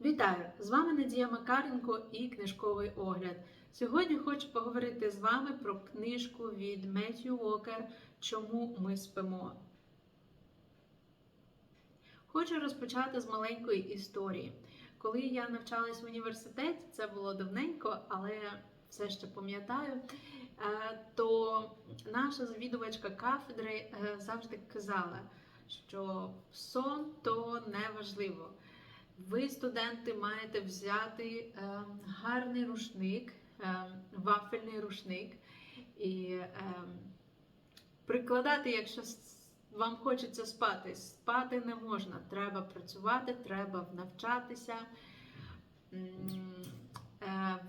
Вітаю! З вами Надія Макаренко і книжковий огляд. Сьогодні хочу поговорити з вами про книжку від Меттью Уокер Чому ми спимо. Хочу розпочати з маленької історії. Коли я навчалась в університеті, це було давненько, але все ще пам'ятаю. е, То наша завідувачка кафедри е, завжди казала, що сон то не важливо. Ви, студенти, маєте взяти е, гарний рушник, е, вафельний рушник і е, прикладати, якщо вам хочеться спати. Спати не можна. Треба працювати, треба навчатися.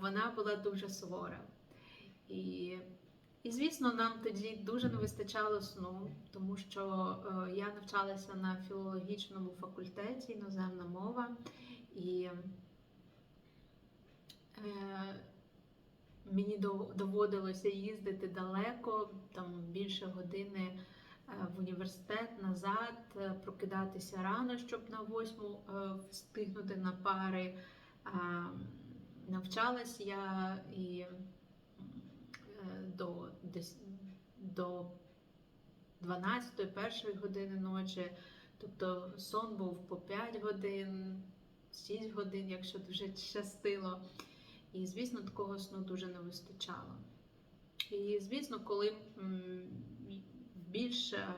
Вона була дуже сувора. І, і звісно, нам тоді дуже не вистачало сну, тому що е, я навчалася на філологічному факультеті, іноземна мова, і е, мені доводилося їздити далеко, там більше години е, в університет назад, прокидатися рано, щоб на восьму встигнути на пари. Навчалась я і до, до 12 першої години ночі. Тобто сон був по 5 годин, 6 годин, якщо дуже щастило. І, звісно, такого сну дуже не вистачало. І, звісно, коли в більш е,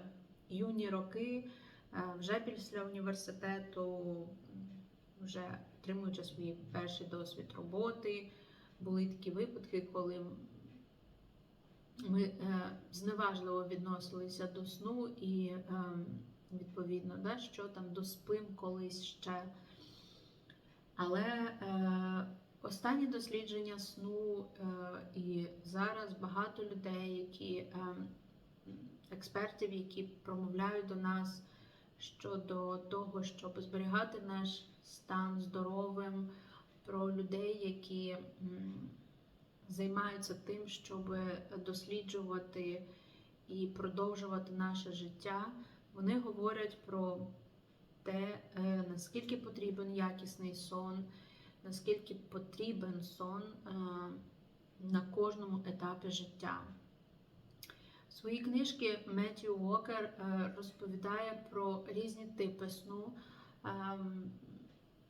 юні роки, е, вже після університету, вже отримуючи свій перший досвід роботи, були такі випадки, коли ми е, зневажливо відносилися до сну і е, відповідно, да, що там доспим колись ще. Але е, останні дослідження сну і зараз багато людей, які експертів, які промовляють до нас щодо того, щоб зберігати наш стан здоровим, про людей, які займаються тим, щоб досліджувати і продовжувати наше життя. Вони говорять про те, е, наскільки потрібен якісний сон, наскільки потрібен сон е, на кожному етапі життя. В своїй книжці Меттью Уокер е, розповідає про різні типи сну, ем,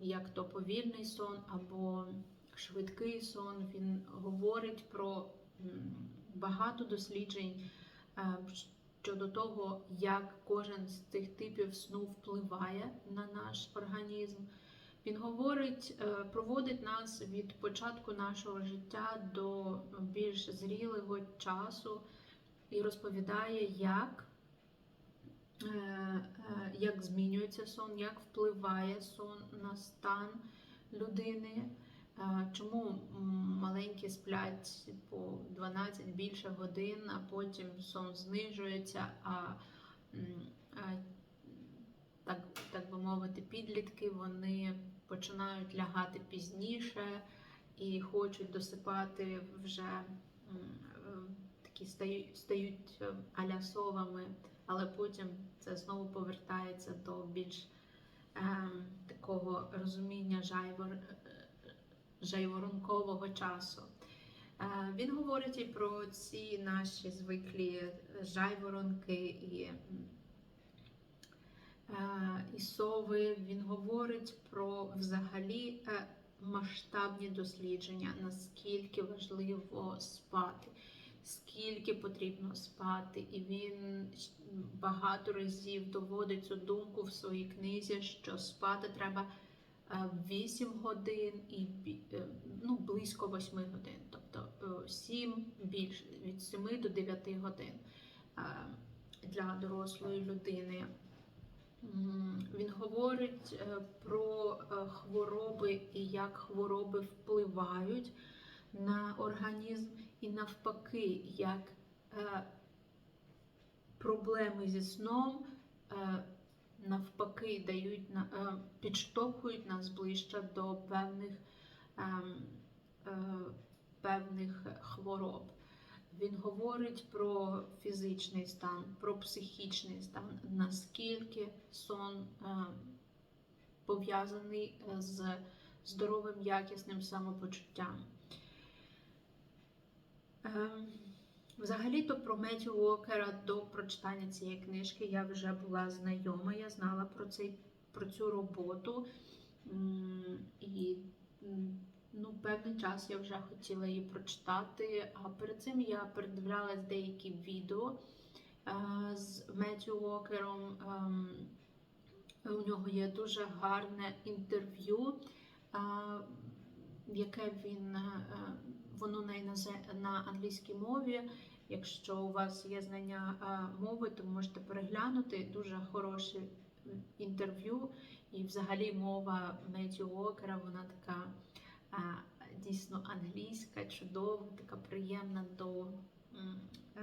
як то повільний сон або швидкий сон. Він говорить про багато досліджень е, щодо того, як кожен з цих типів сну впливає на наш організм. Він говорить, е, проводить нас від початку нашого життя до більш зрілого часу і розповідає, як, е, як змінюється сон, як впливає сон на стан людини. Е, Чому маленькі сплять по 12 більше годин, а потім сон знижується, а так, так би мовити, підлітки вони починають лягати пізніше і хочуть досипати вже е, такі стають, стають е, аля совами, але потім це знову повертається до більш е, такого розуміння жайвор, е, жайворонкового часу. Е, Він говорить і про ці наші звиклі жайворонки і, е, і сови. Він говорить про взагалі е, масштабні дослідження, наскільки важливо спати, скільки потрібно спати. І він багато разів доводить цю думку в своїй книзі, що спати треба. 8 годин і е, ну, близько 8 годин, тобто 7 більше від 7 до 9 годин е, для дорослої людини. Він говорить е, про е, хвороби і як хвороби впливають на організм, і навпаки, як е, проблеми зі сном е, навпаки дають на- е, підштовхують нас ближче до певних, ем, е, певних хвороб. Він говорить про фізичний стан, про психічний стан, наскільки сон е, пов'язаний з здоровим, якісним самопочуттям. Взагалі-то про Меттю Уокера до прочитання цієї книжки я вже була знайома, я знала про, цей, про цю роботу. І ну, певний час я вже хотіла її прочитати, а перед цим я передивлялась деякі відео е, з Меттю Уокером. Ем, У нього є дуже гарне інтерв'ю, е, яке він е, воно на, на англійській мові. Якщо у вас є знання е, мови, то можете переглянути дуже хороше інтерв'ю. І взагалі мова Меттю Уокера, вона така е, дійсно англійська, чудова, така приємна до, е,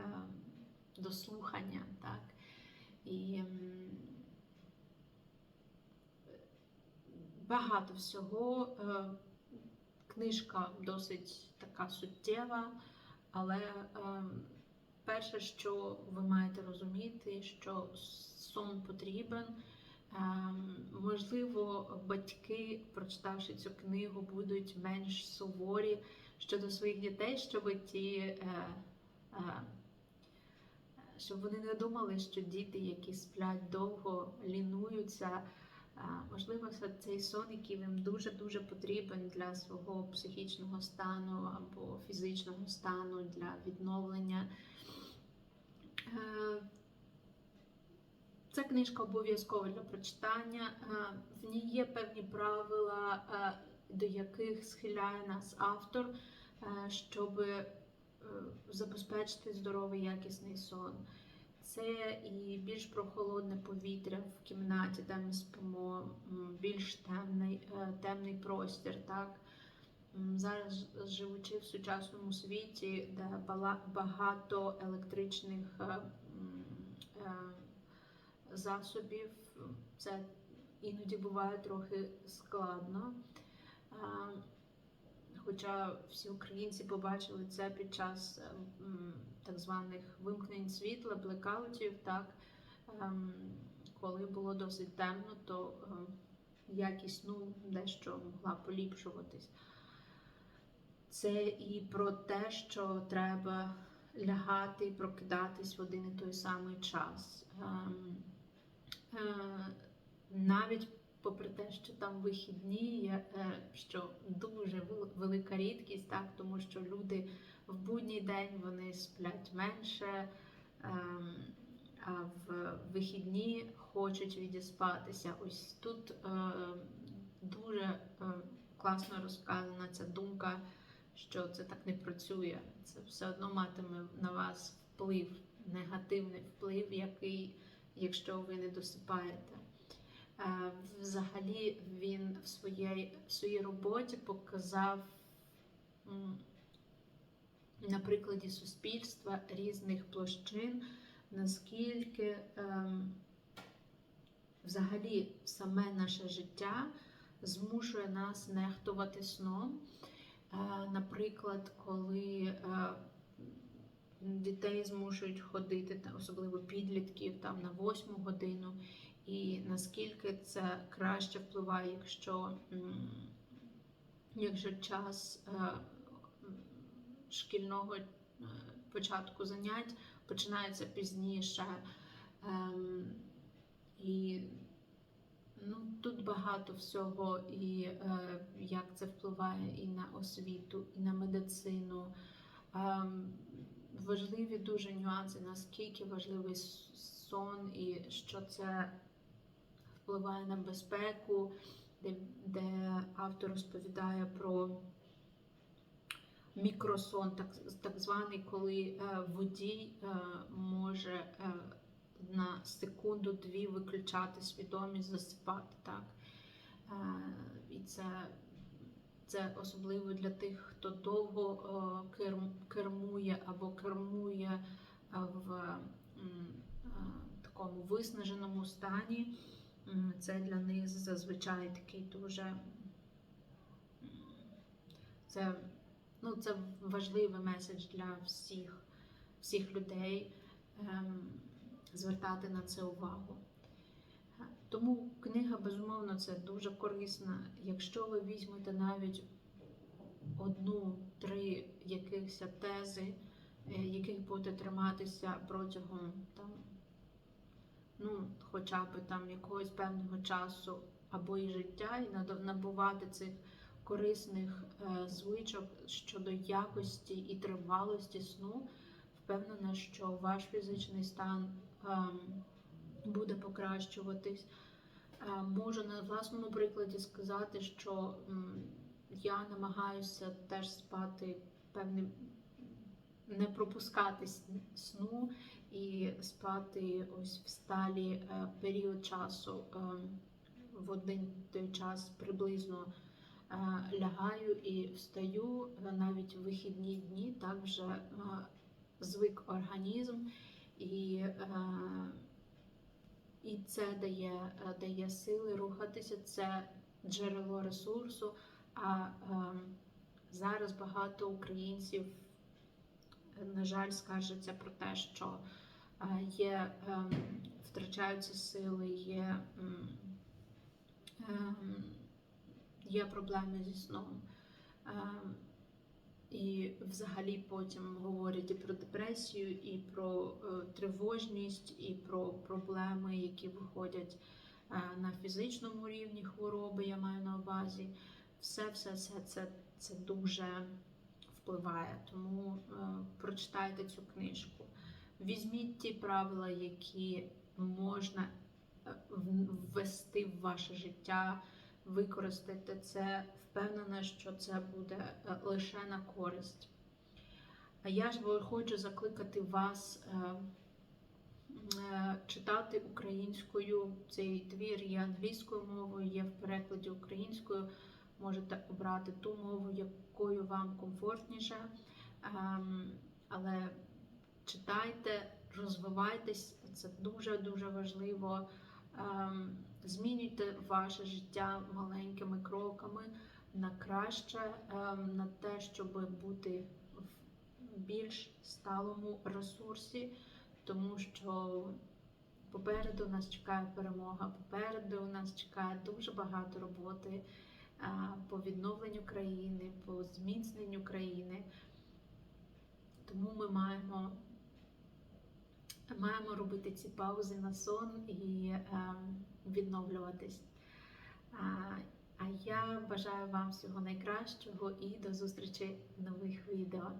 до слухання. Так? І багато всього. Книжка досить така суттєва, але е, перше, що ви маєте розуміти, що сон потрібен. Е, можливо, батьки, прочитавши цю книгу, будуть менш суворі щодо своїх дітей, щоб ті. Е, щоб вони не думали, що діти, які сплять довго, лінуються. Можливо, це цей сон, який їм дуже-дуже потрібен для свого психічного стану або фізичного стану, для відновлення. Е, Ця книжка обов'язкова для прочитання. Е, В ній є певні правила, е, до яких схиляє нас автор, щоб забезпечити здоровий якісний сон. Це і більш прохолодне повітря в кімнаті, де ми спимо, більш темний, е, темний простір. Так? Зараз живучи в сучасному світі, де багато електричних е, е, засобів, це іноді буває трохи складно. Хоча всі українці побачили це під час так званих вимкнень світла, блекаутів, так ем, коли було досить темно, то ем, якість сну дещо могла поліпшуватись. Це і про те, що треба лягати і прокидатись в один і той самий час. Ем, е, навіть попри те, що там вихідні, е, що дуже велика рідкість, так, тому що люди в будній день вони сплять менше, ем, а в вихідні хочуть відіспатися. Ось тут е, дуже е, класно розказана ця думка, що це так не працює. Це все одно матиме на вас вплив, негативний вплив, який, якщо ви не досипаєте. Е, Взагалі він в своїй, в своїй роботі показав на прикладі суспільства різних площин, наскільки ем, взагалі саме наше життя змушує нас нехтувати сном. Е, Наприклад, коли е, дітей змушують ходити, особливо підлітків, там на восьму годину, і наскільки це краще впливає, якщо, якщо час е, шкільного е, початку занять починається пізніше. Ем, І ну, тут багато всього, і е, як це впливає і на освіту, і на медицину. Ем, важливі дуже нюанси, наскільки важливий сон, і що це впливає на безпеку, де, де автор розповідає про мікросон, так, так званий, коли е, водій е, може е, на секунду-дві виключати свідомість, засипати. Так? І це, це особливо для тих, хто довго керм- кермує або кермує в такому виснаженому стані. Це для них зазвичай такий дуже це, ну, це важливий меседж для всіх, всіх людей ем, звертати на це увагу. Тому книга, безумовно, це дуже корисна. Якщо ви візьмете навіть одну-три якихось тези, е, яких будете триматися протягом там, ну, хоча б там якогось певного часу або і життя, і набувати цих корисних е, звичок щодо якості і тривалості сну, впевнена, що ваш фізичний стан ем, буде покращуватись. Е, Можу на власному прикладі сказати, що я намагаюся теж спати певним, не пропускати сну і спати ось в сталі е, період часу. ем, В один той час приблизно лягаю і встаю е, навіть в вихідні дні, так вже е, звик організм і. е, і це дає, е, дає сили рухатися, це джерело ресурсу. А ем, зараз багато українців, е, на жаль, скаржаться про те, що е, є, втрачаються сили, є, є проблеми зі сном. Ем, і взагалі потім говорять і про депресію, і про е, тривожність, і про проблеми, які виходять е, на фізичному рівні хвороби, я маю на увазі. Все, все, все це, це дуже впливає. Тому е, прочитайте цю книжку. Візьміть ті правила, які можна е, ввести в ваше життя, використайте це. Впевнена, що це буде е, лише на користь. Я ж хочу закликати вас е, е, читати українською цей твір є англійською мовою, є в перекладі українською. Можете обрати ту мову, якою вам комфортніше. Ем, Але читайте, розвивайтесь, це дуже-дуже важливо. Змінюйте ваше життя маленькими кроками на краще, ем, на те, щоб бути в більш сталому ресурсі, тому що попереду нас чекає перемога, попереду нас чекає дуже багато роботи е, по відновленню країни, по зміцненню країни. Тому ми маємо, маємо робити ці паузи на сон і ем, відновлюватись. А, я бажаю вам всього найкращого і до зустрічі в нових відео.